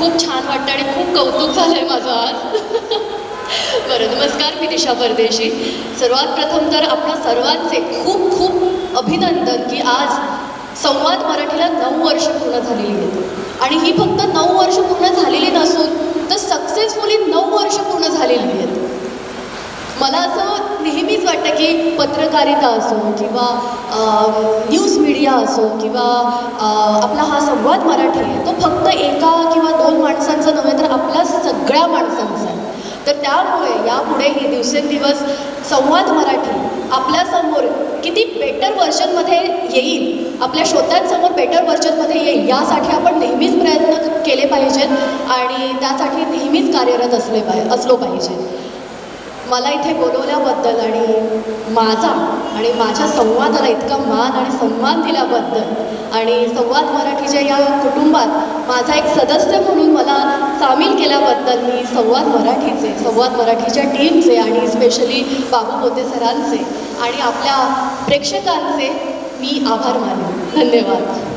खूप छान वाटतं आणि खूप कौतुक झालं आहे माझं आज. बरं नमस्कार मी दिशा परदेशी. सर्वात प्रथम तर आपलं सर्वांचे खूप खूप अभिनंदन की आज संवाद मराठीला नऊ वर्ष पूर्ण झालेली आहेत. आणि ही फक्त नऊ वर्ष पूर्ण झालेली नसून तर सक्सेसफुली नऊ वर्ष पूर्ण झालेली आहेत. मला असं नेहमीच वाटतं की पत्रकारिता असो किंवा न्यूज मीडिया असो किंवा आपला हा संवाद मराठी आहे तो फक्त एका किंवा दोन माणसांचा नव्हे तर आपल्या सगळ्या माणसांचा तर त्यामुळे यापुढेही दिवसेंदिवस संवाद मराठी आपल्यासमोर किती बेटर व्हर्जनमध्ये येईल आपल्या श्रोत्यांसमोर बेटर व्हर्जनमध्ये येईल यासाठी आपण नेहमीच प्रयत्न केले पाहिजेत आणि त्यासाठी नेहमीच कार्यरत असले पाहि असलो पाहिजे. मला इथे बोलवल्याबद्दल आणि माझा आणि माझ्या संवादाला इतका मान आणि सन्मान दिल्याबद्दल आणि संवाद मराठीच्या या कुटुंबात माझा एक सदस्य म्हणून मला केल्याबद्दल मी संवाद मराठीचे संवाद मराठीच्या टीमचे आणि स्पेशली बाबू मोते सरांचे आणि आपल्या प्रेक्षकांचे मी आभार मानले धन्यवाद.